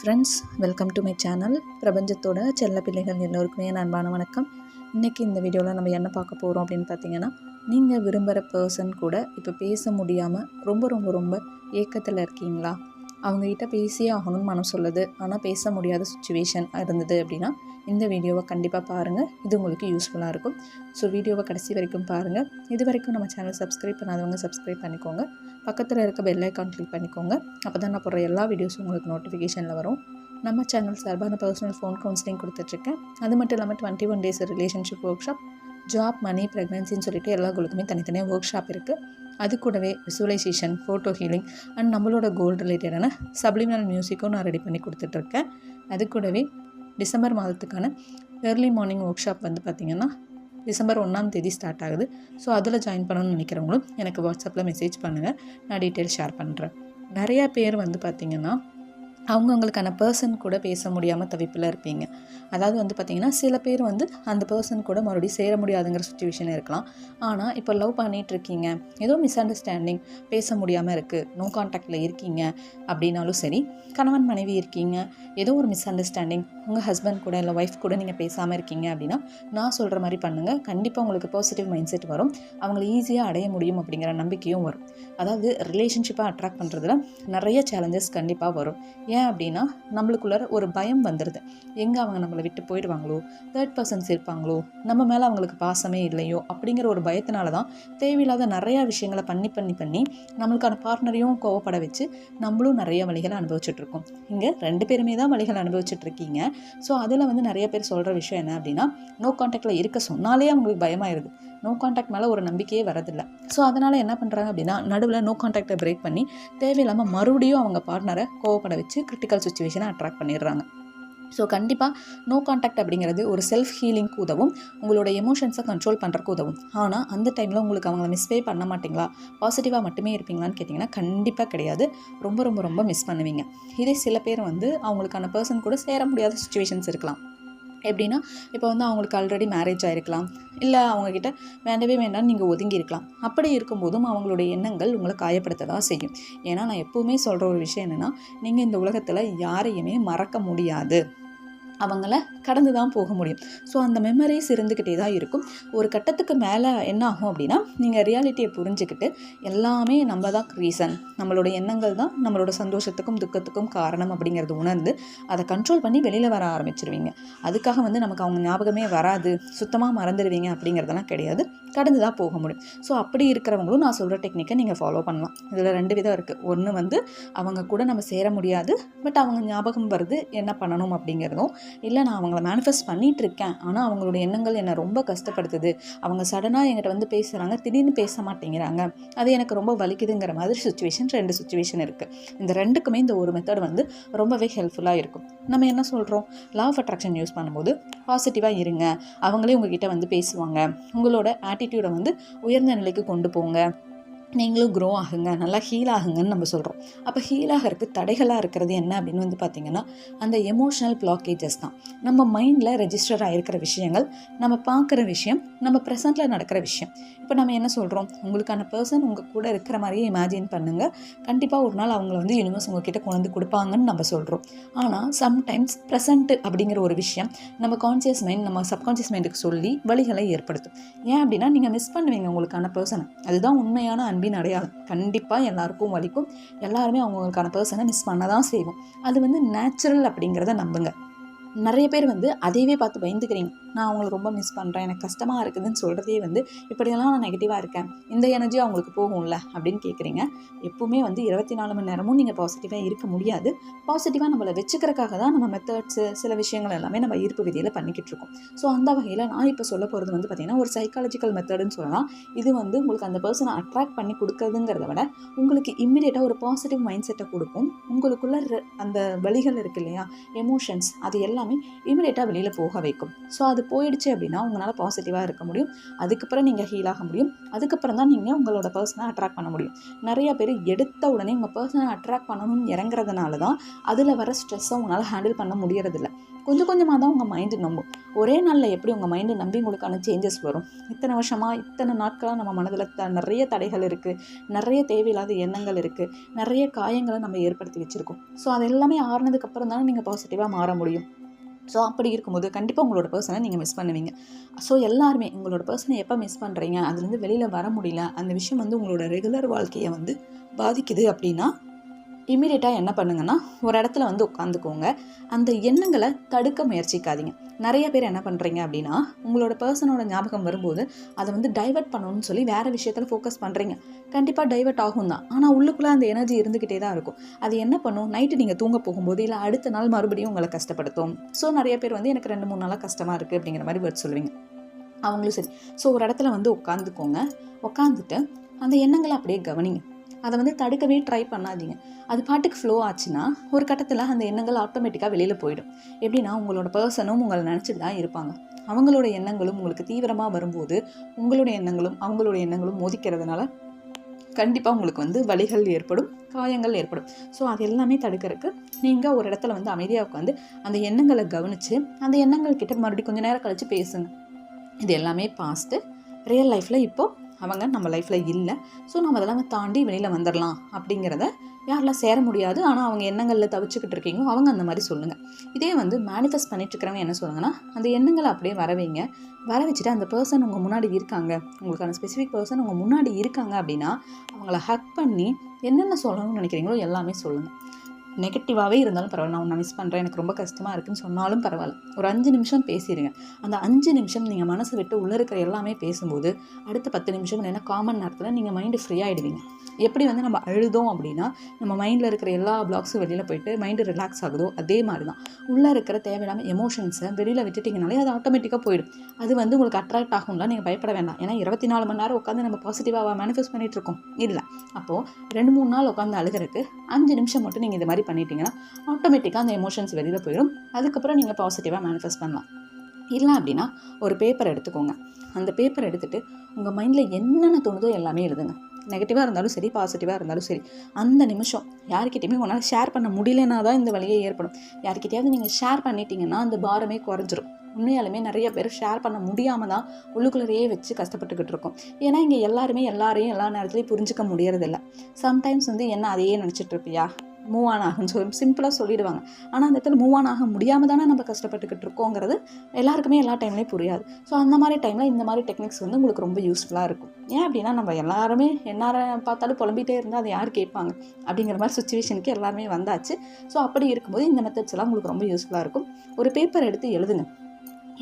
Friends welcome to my channel பிரபஞ்சத்தோட செல்ல பிள்ளைகள் எல்லோருக்குமே என் அன்பான வணக்கம். இன்றைக்கி இந்த வீடியோவில் நம்ம என்ன பார்க்க போகிறோம் அப்படின்னு பார்த்தீங்கன்னா நீங்கள் விரும்புகிற பர்சன் கூட இப்போ பேச முடியாமல் ரொம்ப ரொம்ப ரொம்ப ஏக்கத்தில் இருக்கீங்களா? அவங்ககிட்ட பேசியே ஆகணும்னு மனம் சொல்லுது. ஆனால் பேச முடியாத சுச்சுவேஷன் இருந்தது அப்படின்னா இந்த வீடியோவை கண்டிப்பாக பாருங்கள் இது உங்களுக்கு யூஸ்ஃபுல்லாக இருக்கும். ஸோ வீடியோவை கடைசி வரைக்கும் பாருங்கள் இது வரைக்கும் நம்ம சேனல் சப்ஸ்கிரைப் பண்ணாதவங்க சப்ஸ்கிரைப் பண்ணிக்கோங்க. பக்கத்தில் இருக்க பெல் ஐக்கான் கிளிக் பண்ணிக்கோங்க. அப்போ தான் நான் போடுற எல்லா வீடியோஸும் உங்களுக்கு நோட்டிஃபிகேஷனில் வரும். நம்ம சேனல் சார்பாக நான் பர்சனல் ஃபோன் கவுன்சிலிங் கொடுத்துட்ருக்கேன் அது மட்டும் இல்லாமல் twenty one days relationship workshop job money ப்ரெக்னன்சின்னு சொல்லிட்டு எல்லா கோலுக்குமே தனித்தனியாக ஒர்க் ஷாப் இருக்குது அது கூடவே விசுவலைசேஷன் ஃபோட்டோ ஹீலிங் அண்ட் நம்மளோட கோல் ரிலேட்டடான சப்ளிமினல் மியூசிக்கும் நான் ரெடி பண்ணி கொடுத்துட்ருக்கேன். அது கூடவே டிசம்பர் மாதத்துக்கான ஏர்லி மார்னிங் ஒர்க் ஷாப் வந்து பார்த்திங்கன்னா டிசம்பர் ஒன்றாம் தேதி ஸ்டார்ட் ஆகுது. ஸோ அதில் ஜாயின் பண்ணணும்னு நினைக்கிறவங்களும் எனக்கு வாட்ஸ்அப்பில் மெசேஜ் பண்ணுங்கள் நான் டீட்டெயில் ஷேர் பண்ணுறேன் நிறையா பேர் வந்து பார்த்திங்கன்னா அவங்கவுங்களுக்கான பர்சன் கூட பேச முடியாமல் தவிப்பில் இருப்பீங்க. அதாவது வந்து பார்த்திங்கன்னா சில பேர் வந்து அந்த பர்சன் கூட மறுபடியும் சேர முடியாதுங்கிற சுச்சுவேஷன் இருக்கலாம். ஆனால் இப்போ லவ் பண்ணிகிட்டு இருக்கீங்க. ஏதோ மிஸ் அண்டர்ஸ்டாண்டிங் பேச முடியாமல் இருக்குது நோ கான்டாக்டில் இருக்கீங்க அப்படின்னாலும் சரி கணவன் மனைவி இருக்கீங்க. ஏதோ ஒரு மிஸ் அண்டர்ஸ்டாண்டிங் உங்கள் ஹஸ்பண்ட் கூட இல்லை ஒய்ஃப் கூட நீங்கள் பேசாமல் இருக்கீங்க அப்படின்னா நான் சொல்கிற மாதிரி பண்ணுங்கள் கண்டிப்பாக உங்களுக்கு பாசிட்டிவ் மைண்ட் செட் வரும். அவங்கள ஈஸியாக அடைய முடியும் அப்படிங்கிற நம்பிக்கையும் வரும். அதாவது ரிலேஷன்ஷிப்பை அட்ராக்ட் பண்ணுறதுல நிறைய சேலஞ்சஸ் கண்டிப்பாக வரும். ஏன் அப்படின்னா நம்மளுக்குள்ள ஒரு பயம் வந்துடுது எங்கே அவங்க நம்மளை விட்டு போயிடுவாங்களோ? தேர்ட் பர்சன்ஸ் இருப்பாங்களோ? நம்ம மேலே அவங்களுக்கு பாசமே இல்லையோ? அப்படிங்கிற ஒரு பயத்தினால தான் தேவையில்லாத நிறையா விஷயங்களை பண்ணி பண்ணி பண்ணி நம்மளுக்கான பார்ட்னரையும் கோவப்பட வச்சு நம்மளும் நிறைய வழிகளை அனுபவிச்சுட்ருக்கோம் இங்கே ரெண்டு பேருமே தான் வழிகள் அனுபவிச்சுட்ருக்கீங்க ஸோ அதில் வந்து நிறைய பேர் சொல்கிற விஷயம் என்ன அப்படின்னா நோ கான்டாக்டில் இருக்க சொன்னாலே அவங்களுக்கு பயமாயிருது. நோ கான்டாக்ட் மேலே ஒரு நம்பிக்கையே வரதில்லை ஸோ அதனால் என்ன பண்ணுறாங்க அப்படின்னா நடுவில் நோ கான்டாக்டை பிரேக் பண்ணி தேவையில்லாமல் மறுபடியும் அவங்க பார்ட்னரை கோவப்பட வச்சு கிரிட்டிக்கல் சுச்சுவேஷனை அட்ராக்ட் பண்ணிடுறாங்க. ஸோ கண்டிப்பாக நோ கான்டாக்ட் அப்படிங்கிறது ஒரு செல்ஃப் ஹீலிங்க்கு உதவும் உங்களோட எமோஷன்ஸை கண்ட்ரோல் பண்ணுறக்கு உதவும். ஆனால் அந்த டைமில் உங்களுக்கு அவங்கள மிஸ்பே பண்ண மாட்டிங்களா? பாசிட்டிவாக மட்டுமே இருப்பீங்களான்னு கேட்டிங்கன்னா கண்டிப்பாக கிடையாது. ரொம்ப ரொம்ப ரொம்ப மிஸ் பண்ணுவீங்க. இதே சில பேர் வந்து அவங்களுக்கான பர்சன் கூட சேர முடியாத சுச்சுவேஷன்ஸ் இருக்கலாம். எப்படின்னா இப்போ வந்து அவங்களுக்கு ஆல்ரெடி மேரேஜ் ஆகிருக்கலாம் இல்லை அவங்கக்கிட்ட வேண்டவே வேண்டாம்னு நீங்கள் ஒதுங்கி இருக்கலாம். அப்படி இருக்கும்போதும் அவங்களுடைய எண்ணங்கள் உங்களை காயப்படுத்த தான் செய்யும். ஏன்னா நான் எப்போவுமே சொல்கிற ஒரு விஷயம் என்னென்னா நீங்கள் இந்த உலகத்தில் யாரையுமே மறக்க முடியாது. அவங்கள கடந்து தான் போக முடியும். ஸோ அந்த மெமரிஸ் இருந்துக்கிட்டே தான் இருக்கும். ஒரு கட்டத்துக்கு மேலே என்ன ஆகும் அப்படின்னா நீங்கள் ரியாலிட்டியை புரிஞ்சுக்கிட்டு எல்லாமே நம்ம தான் ரீசன் நம்மளோட எண்ணங்கள் தான் நம்மளோட சந்தோஷத்துக்கும் துக்கத்துக்கும் காரணம் அப்படிங்கிறது உணர்ந்து அதை கண்ட்ரோல் பண்ணி வெளியில் வர ஆரம்பிச்சிருவீங்க. அதுக்காக வந்து நமக்கு அவங்க ஞாபகமே வராது. சுத்தமாக மறந்துடுவீங்க அப்படிங்கிறதெல்லாம் கிடையாது. கடந்து தான் போக முடியும். ஸோ அப்படி இருக்கிறவங்களும் நான் சொல்கிற டெக்னிக்கை நீங்கள் ஃபாலோ பண்ணலாம். இதில் ரெண்டு விதம் இருக்குது ஒன்று வந்து அவங்க கூட நம்ம சேர முடியாது. பட் அவங்க ஞாபகம் வருது என்ன பண்ணணும் அப்படிங்கிறதும். இல்லை நான் அவங்கள மேனிஃபெஸ்ட் பண்ணிகிட்டு இருக்கேன் ஆனால் அவங்களோட எண்ணங்கள் என்னை ரொம்ப கஷ்டப்படுத்துது. அவங்க சடனாக என்கிட்ட வந்து பேசுகிறாங்க திடீர்னு பேச மாட்டேங்கிறாங்க. அது எனக்கு ரொம்ப வலிக்குதுங்கிற மாதிரி சுச்சுவேஷன் ரெண்டு சுச்சுவேஷன் இருக்குது இந்த ரெண்டுக்குமே இந்த ஒரு மெத்தட் வந்து ரொம்பவே ஹெல்ப்ஃபுல்லாக இருக்கும். நம்ம என்ன சொல்கிறோம் லா ஆஃப் அட்ராக்ஷன் யூஸ் பண்ணும்போது பாசிட்டிவாக இருங்க. அவங்களே உங்ககிட்ட வந்து பேசுவாங்க. உங்களோட ஆட்டிடியூடை வந்து உயர்ந்த நிலைக்கு கொண்டு போங்க. நீங்களும் க்ரோ ஆகுங்க. நல்லா ஹீல் ஆகுங்கன்னு நம்ம சொல்கிறோம் அப்போ ஹீல் ஆகிறதுக்கு தடைகளாக இருக்கிறது என்ன அப்படின்னு வந்து பார்த்திங்கன்னா அந்த எமோஷனல் பிளாக்கேஜஸ் தான். நம்ம மைண்டில் ரெஜிஸ்டர் ஆகிருக்கிற விஷயங்கள் நம்ம பார்க்குற விஷயம் நம்ம ப்ரெசண்ட்டில் நடக்கிற விஷயம். இப்போ நம்ம என்ன சொல்கிறோம் உங்களுக்கான பர்சன் உங்கள் கூட இருக்கிற மாதிரியே இமேஜின் பண்ணுங்கள் கண்டிப்பாக ஒரு நாள் அவங்கள வந்து யூனிவர்ஸ் உங்ககிட்ட கொண்டு வந்து கொடுப்பாங்கன்னு நம்ம சொல்கிறோம் ஆனால் சம்டைம்ஸ் ப்ரெசண்ட்டு அப்படிங்கிற ஒரு விஷயம் நம்ம கான்சியஸ் மைண்ட் நம்ம சப்கான்ஷியஸ் மைண்டுக்கு சொல்லி வழிகளை ஏற்படுத்தும். ஏன் அப்படின்னா நீங்கள் மிஸ் பண்ணுவீங்க உங்களுக்கான பர்சனை அதுதான் உண்மையான அன்பின் அடையாளம் கண்டிப்பாக எல்லாருக்கும் வலிக்கும். எல்லாருமே அவங்களுக்கான பர்சனை மிஸ் பண்ண தான் செய்வோம். அது வந்து நேச்சுரல் அப்படிங்கிறத நம்புங்க. நிறைய பேர் வந்து அதையவே பார்த்து பயந்துக்கிறீங்க. நான் அவங்கள ரொம்ப மிஸ் பண்ணுறேன் எனக்கு கஷ்டமாக இருக்குதுன்னு சொல்கிறதே வந்து இப்படியெல்லாம் நான் நெகட்டிவாக இருக்கேன். இந்த எனர்ஜி அவங்களுக்கு போகும்ல அப்படின்னு கேட்குறீங்க எப்போவுமே வந்து இருபத்தி நாலு மணி நேரமும் நீங்கள் பாசிட்டிவாக இருக்க முடியாது. பாசிட்டிவாக நம்மளை வச்சுக்கிறக்காக தான் நம்ம மெத்தட்ஸு சில விஷயங்கள் எல்லாமே நம்ம ஈர்ப்பு விதியில் பண்ணிக்கிட்டு இருக்கோம். ஸோ அந்த வகையில் நான் இப்போ சொல்ல போகிறது வந்து பார்த்திங்கன்னா ஒரு சைக்காலஜிக்கல் மெத்தடுன்னு சொல்லலாம். இது வந்து உங்களுக்கு அந்த பர்சனை அட்ராக்ட் பண்ணி கொடுக்குறதுங்கிறத விட உங்களுக்கு இம்மிடியேட்டாக ஒரு பாசிட்டிவ் மைண்ட் செட்டை கொடுக்கும். உங்களுக்குள்ள அந்த வழிகள் இருக்கு இல்லையா? எமோஷன்ஸ் அது எல்லாம் எல்லாமே இமீடியட்டாக வெளியில் போக வைக்கும். ஸோ அது போயிடுச்சு அப்படின்னா உங்களால் பாசிட்டிவாக இருக்க முடியும். அதுக்கப்புறம் நீங்கள் ஹீல் ஆக முடியும். அதுக்கப்புறம் தான் நீங்கள் உங்களோட பர்சனை அட்ராக்ட் பண்ண முடியும். நிறைய பேர் எடுத்த உடனே உங்கள் பர்சனை அட்ராக்ட் பண்ணணும்னு இறங்குறதுனால தான் அதில் வர ஸ்ட்ரெஸ்ஸை உங்களால் ஹேண்டில் பண்ண முடியறதில்ல. கொஞ்சம் கொஞ்சமாக தான் உங்கள் மைண்டு நம்பும். ஒரே நாளில் எப்படி உங்கள் மைண்டு நம்பி உங்களுக்கான சேஞ்சஸ் வரும்? இத்தனை வருஷமாக இத்தனை நாட்களாக நம்ம மனதில் த நிறைய தடைகள் இருக்குது நிறைய தேவையில்லாத எண்ணங்கள் இருக்குது நிறைய காயங்களை நம்ம ஏற்படுத்தி வச்சுருக்கோம். ஸோ அது எல்லாமே ஆறுனதுக்கப்புறம் தானே நீங்கள் பாசிட்டிவாக மாற முடியும். ஸோ அப்படி இருக்கும்போது கண்டிப்பாக உங்களோட பர்சனை நீங்கள் மிஸ் பண்ணுவீங்க. ஸோ எல்லாருமே உங்களோட பர்சனை எப்போ மிஸ் பண்ணுறீங்க அதுலேருந்து வெளியில் வர முடியல. அந்த விஷயம் வந்து உங்களோட ரெகுலர் வாழ்க்கையை வந்து பாதிக்குது அப்படின்னா இமீடியட்டாக என்ன பண்ணுங்கன்னா ஒரு இடத்துல வந்து உட்காந்துக்கோங்க. அந்த எண்ணங்களை தடுக்க முயற்சிக்காதீங்க. நிறைய பேர் என்ன பண்ணுறீங்க அப்படின்னா உங்களோட பர்சனோட ஞாபகம் வரும்போது அதை வந்து டைவெர்ட் பண்ணணும்னு சொல்லி வேறு விஷயத்தில் ஃபோக்கஸ் பண்ணுறீங்க கண்டிப்பாக டைவெர்ட் ஆகும் தான். ஆனால் உள்ளுக்குள்ளே அந்த எனர்ஜி இருந்துக்கிட்டே தான் இருக்கும். அது என்ன பண்ணும்? நைட்டு நீங்கள் தூங்க போகும்போது இல்லை அடுத்த நாள் மறுபடியும் உங்களை கஷ்டப்படுத்தும். ஸோ நிறைய பேர் வந்து எனக்கு ரெண்டு மூணு நாளாக கஷ்டமாக இருக்குது அப்படிங்கிற மாதிரி வேர்ட் சொல்லுவீங்க. அவங்களும் சரி. ஸோ ஒரு இடத்துல வந்து உட்காந்துக்கோங்க. உட்காந்துட்டு அந்த எண்ணங்களை அப்படியே கவனிங்க. அதை வந்து தடுக்கவே ட்ரை பண்ணாதீங்க. அது பாட்டுக்கு ஃப்ளோ ஆச்சுன்னா ஒரு கட்டத்தில் அந்த எண்ணங்கள் ஆட்டோமேட்டிக்காக வெளியில் போயிடும். எப்படின்னா உங்களோட பர்சனும் உங்களை நினச்சிட்டு தான் இருப்பாங்க. அவங்களோட எண்ணங்களும் உங்களுக்கு தீவிரமாக வரும்போது உங்களுடைய எண்ணங்களும் அவங்களோட எண்ணங்களும் மோதிக்கிறதுனால கண்டிப்பாக உங்களுக்கு வந்து வலிகள் ஏற்படும் காயங்கள் ஏற்படும். ஸோ அது எல்லாமே தடுக்கிறதுக்கு நீங்கள் ஒரு இடத்துல வந்து அமைதியாக உட்காந்து அந்த எண்ணங்களை கவனித்து அந்த எண்ணங்கள் கிட்ட மறுபடியும் கொஞ்சம் நேரம் கழித்து பேசுங்க. இது எல்லாமே பாஸ்ட்டு ரியல் லைஃப்பில் இப்போது அவங்க நம்ம லைஃப்பில் இல்லை. ஸோ நம்ம அதெல்லாம் தாண்டி வெளியில் வந்துடலாம் அப்படிங்கிறத யாரெல்லாம் சேர முடியாது. ஆனால் அவங்க எண்ணங்களில் தவிச்சுக்கிட்டு இருக்கீங்களோ அவங்க அந்த மாதிரி சொல்லுங்கள் இதே வந்து மேனிஃபெஸ்ட் பண்ணிட்டு இருக்கிறவங்க என்ன சொல்லுங்கன்னா அந்த எண்ணங்களை அப்படியே வரவைங்க. வர வச்சுட்டு அந்த பர்சன் உங்கள் முன்னாடி இருக்காங்க. உங்களுக்கான ஸ்பெசிஃபிக் பர்சன் உங்கள் முன்னாடி இருக்காங்க அப்படின்னா அவங்கள ஹக் பண்ணி என்னென்ன சொல்லணும்னு நினைக்கிறீங்களோ எல்லாமே சொல்லுங்கள் நெகட்டிவாகவே இருந்தாலும் பரவாயில்ல. நான் உன்னை மிஸ் பண்ணுறேன் எனக்கு ரொம்ப கஷ்டமாக இருக்குன்னு சொன்னாலும் பரவாயில்ல. ஒரு அஞ்சு நிமிஷம் பேசிடுங்க அந்த அஞ்சு நிமிஷம் நீங்கள் மனசை விட்டு உள்ளே இருக்கிற எல்லாமே பேசும்போது அடுத்த பத்து நிமிஷம் இல்லைன்னா காமன் நேரத்தில் நீங்கள் மைண்டு ஃப்ரீ ஆகிடுவீங்க எப்படி வந்து நம்ம அழுதோம் அப்படின்னா நம்ம மைண்டில் இருக்கிற எல்லா பிளாக்ஸும் வெளியில் போயிட்டு மைண்டு ரிலாக்ஸ் ஆகுதோ அதே மாதிரி தான் உள்ளே இருக்கிற தேவையில்லாமல் எமோஷன்ஸை வெளியில் விட்டுட்டிங்கனாலே அது ஆட்டோமேட்டிக்காக போயிடும். அது வந்து உங்களுக்கு அட்ராக்ட் ஆகும்லாம் நீங்கள் பயப்பட வேண்டாம். ஏன்னா இருபத்தி நாலு மணி நேரம் உட்காந்து நம்ம பாசிட்டிவாக மேனிஃபெஸ்ட் பண்ணிகிட்டு இருக்கோம். இல்லை. அப்போது ரெண்டு மூணு நாள் உட்காந்து அழுகிறதுக்கு அஞ்சு நிமிஷம் மட்டும் நீங்கள் இது மாதிரி பண்ணிட்டீங்கன்னா ஆட்டோமேட்டிக்காக அந்த எமோஷன்ஸ் வெளியில் போயிடும். அதுக்கப்புறம் நீங்கள் பாசிட்டிவாக மேனிஃபெஸ்ட் பண்ணலாம். இல்லை அப்படின்னா ஒரு பேப்பர் எடுத்துக்கோங்க. அந்த பேப்பர் எடுத்துகிட்டு உங்கள் மைண்டில் என்னென்ன தோணுதோ எல்லாமே எழுதுங்க. நெகட்டிவாக இருந்தாலும் சரி பாசிட்டிவாக இருந்தாலும் சரி அந்த நிமிஷம் யார்கிட்டையுமே உங்களால் ஷேர் பண்ண முடியலனா தான் இந்த வழியே ஏற்படும். யார்கிட்டயாவது நீங்கள் ஷேர் பண்ணிட்டீங்கன்னா அந்த பாரமே குறைஞ்சிரும். உண்மையாலுமே நிறைய பேர் ஷேர் பண்ண முடியாமல் தான் உள்ளுக்குள்ளேயே வச்சு கஷ்டப்பட்டுக்கிட்டு இருக்கோம். ஏன்னா இங்கே எல்லாருமே எல்லாரையும் எல்லா நேரத்துலையும் புரிஞ்சிக்க முடியறதில்ல. சம்டைம்ஸ் வந்து என்ன அதையே நினச்சிட்ருப்பியா மூவ் ஆன் ஆகும்னு சொல்லி சிம்பிளாக சொல்லிடுவாங்க. ஆனால் அந்த இடத்துல மூவ் ஆன் ஆக முடியாமல் தானே நம்ம கஷ்டப்பட்டுக்கிட்டு இருக்கோங்கிறது எல்லாருக்குமே எல்லா டைம்லேயும் புரியாது. ஸோ அந்த மாதிரி டைமில் இந்த மாதிரி டெக்னிக்ஸ் வந்து உங்களுக்கு ரொம்ப யூஸ்ஃபுல்லாக இருக்கும். ஏன் அப்படின்னா நம்ம எல்லாருமே என்னார பார்த்தாலும் புலம்பிகிட்டே இருந்தால் அதை யார் கேட்பாங்க? அப்படிங்கிற மாதிரி சுச்சுவேஷனுக்கு எல்லாருமே வந்தாச்சு. ஸோ அப்படி இருக்கும்போது இந்த மெத்தட்ஸ் எல்லாம் உங்களுக்கு ரொம்ப யூஸ்ஃபுல்லாக இருக்கும். ஒரு பேப்பர் எடுத்து எழுதுங்க.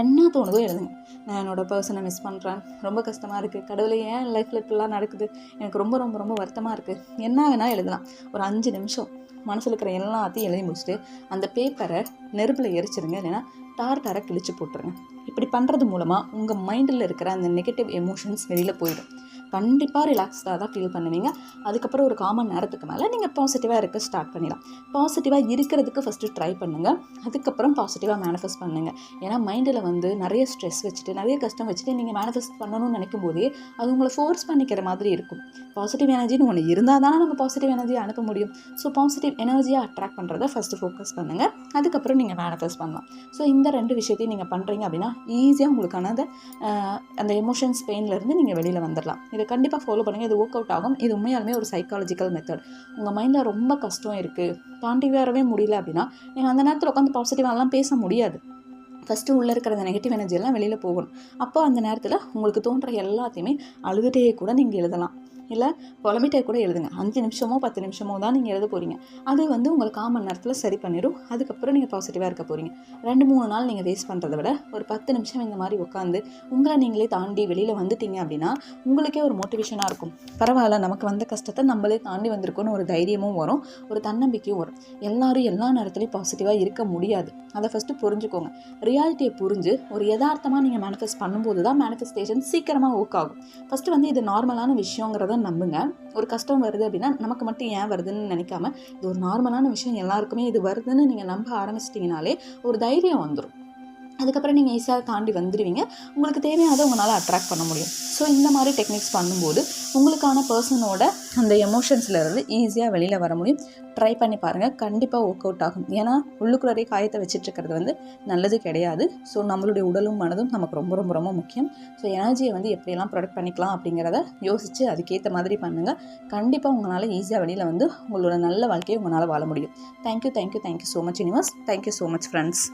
என்ன தோணுதோ எழுதுங்க. நான் என்னோடய பர்சனை மிஸ் பண்ணுறேன் ரொம்ப கஷ்டமாக இருக்குது கடவுளை ஏன் லைஃப்பில் இப்படிலாம் நடக்குது. எனக்கு ரொம்ப ரொம்ப ரொம்ப வருத்தமாக இருக்குது என்ன வேணால் எழுதலாம். ஒரு அஞ்சு நிமிஷம் மனசில் இருக்கிற எல்லாத்தையும் எழுதி முடிச்சுட்டு அந்த பேப்பரை நெருப்பில் எரிச்சிருங்க. இல்லைன்னா டார் டாரை கிழிச்சு போட்டுருங்க. இப்படி பண்ணுறது மூலமாக உங்கள் மைண்டில் இருக்கிற அந்த நெகட்டிவ் எமோஷன்ஸ் வெளியில் போயிடும். கண்டிப்பாக ரிலாக்ஸ்டாக தான் ஃபீல் பண்ணுவீங்க. அதுக்கப்புறம் ஒரு காமன் நேரத்துக்கு மேலே நீங்கள் பாசிட்டிவாக இருக்க ஸ்டார்ட் பண்ணிடலாம். பாசிட்டிவாக இருக்கிறதுக்கு ஃபஸ்ட்டு ட்ரை பண்ணுங்கள் அதுக்கப்புறம் பாசிட்டிவாக மேனிஃபெஸ்ட் பண்ணுங்கள் ஏன்னா மைண்டில் வந்து நிறைய ஸ்ட்ரெஸ் வச்சுட்டு நிறைய கஷ்டம் வச்சுட்டு நீங்கள் மேனிஃபெஸ்ட் பண்ணணும்னு நினைக்கும் போதே அது உங்களை ஃபோர்ஸ் பண்ணிக்கிற மாதிரி இருக்கும். பாசிட்டிவ் எனர்ஜின்னு ஒன்று இருந்தால் தானே நம்ம பாசிட்டிவ் எனர்ஜியை அனுப்ப முடியும். ஸோ பாசிட்டிவ் எனர்ஜியை அட்ராக்ட் பண்ணுறத ஃபஸ்ட்டு ஃபோக்கஸ் பண்ணுங்கள் அதுக்கப்புறம் நீங்கள் மேனிஃபெஸ்ட் பண்ணலாம். ஸோ இந்த ரெண்டு விஷயத்தையும் நீங்கள் பண்ணுறீங்க அப்படின்னா ஈஸியாக உங்களுக்கான அந்த அந்த எமோஷன்ஸ் பெயின்லேருந்து நீங்கள் வெளியில் வந்துடலாம். இதை கண்டிப்பாக ஃபாலோ பண்ணுங்கள் இது ஒர்க் அவுட் ஆகும். இது உண்மையாலுமே ஒரு சைக்காலஜிக்கல் மெத்தட் உங்கள் மைண்டில் ரொம்ப கஷ்டம் இருக்குது தாண்டி வரவே முடியல அப்படின்னா நீங்கள் அந்த நேரத்தில் உட்காந்து பாசிட்டிவாகலாம் பேச முடியாது. ஃபஸ்ட்டு உள்ளே இருக்கிற அந்த நெகட்டிவ் எனர்ஜி எல்லாம் வெளியில் போகணும் அப்போ அந்த நேரத்தில் உங்களுக்கு தோன்ற எல்லாத்தையுமே அழுதுகிட்டே கூட நீங்கள் எழுதலாம். இல்லை புலம்பிட்டே கூட எழுதுங்க. அஞ்சு நிமிஷமோ பத்து நிமிஷமோ தான் நீங்கள் எழுத போகிறீங்க அது வந்து உங்களுக்கு காமன் நேரத்தில் சரி பண்ணிடும் அதுக்கப்புறம் நீங்கள் பாசிட்டிவாக இருக்க போகிறீங்க ரெண்டு மூணு நாள் நீங்கள் வேஸ்ட் பண்ணுறத விட ஒரு பத்து நிமிஷம் இந்த மாதிரி உட்காந்து உங்களை நீங்களே தாண்டி வெளியில் வந்துட்டீங்க அப்படின்னா உங்களுக்கே ஒரு மோட்டிவேஷனாக இருக்கும். பரவாயில்ல நமக்கு வந்த கஷ்டத்தை நம்மளே தாண்டி வந்திருக்கோன்னு ஒரு தைரியமும் வரும். ஒரு தன்னம்பிக்கையும் வரும். எல்லாரும் எல்லா நேரத்துலையும் பாசிட்டிவாக இருக்க முடியாது. அதை ஃபஸ்ட்டு புரிஞ்சுக்கோங்க. ரியாலிட்டியை புரிஞ்சு ஒரு யதார்த்தமாக நீங்கள் மேனிஃபெஸ்ட் பண்ணும்போது தான் மேனிஃபெஸ்டேஷன் சீக்கிரமாக ஒர்க் ஆகும். ஃபஸ்ட்டு வந்து இது நார்மலான விஷயங்கிறத நம்புங்க. ஒரு கஷ்டம் வருது அப்படின்னா நமக்கு மட்டும் ஏன் வருதுன்னு நினைக்காம இது ஒரு நார்மலான விஷயம் எல்லாருக்குமே இது வருதுன்னு நீங்கள் நம்ப ஆரம்பிச்சிட்டிங்கனாலே ஒரு தைரியம் வந்துடும் அதுக்கப்புறம் நீங்கள் ஈஸியாக தாண்டி வந்துடுவீங்க உங்களுக்கு தேவையானதை உங்களால் அட்ராக்ட் பண்ண முடியும். ஸோ இந்த மாதிரி டெக்னிக்ஸ் பண்ணும்போது உங்களுக்கான பர்சனோட அந்த எமோஷன்ஸ்லேருந்து ஈஸியாக வெளியில் வர முடியும். ட்ரை பண்ணி பாருங்கள் கண்டிப்பாக ஒர்க் அவுட் ஆகும். ஏன்னா உள்ளுக்குள்ளே காயத்தை வச்சுட்டு இருக்கிறது வந்து நல்லது கிடையாது. ஸோ நம்மளுடைய உடலும் மனதும் நமக்கு ரொம்ப ரொம்ப ரொம்ப முக்கியம். ஸோ எனர்ஜியை வந்து எப்படியெல்லாம் ப்ரொடக்ட் பண்ணிக்கலாம் அப்படிங்கிறத யோசித்து அதுக்கேற்ற மாதிரி பண்ணுங்கள் கண்டிப்பாக உங்களால் ஈஸியாக வெளியில் வந்து உங்களோட நல்ல வாழ்க்கையை உங்களால் வாழ முடியும். Thank you thank you thank you so much universe thank you so much friends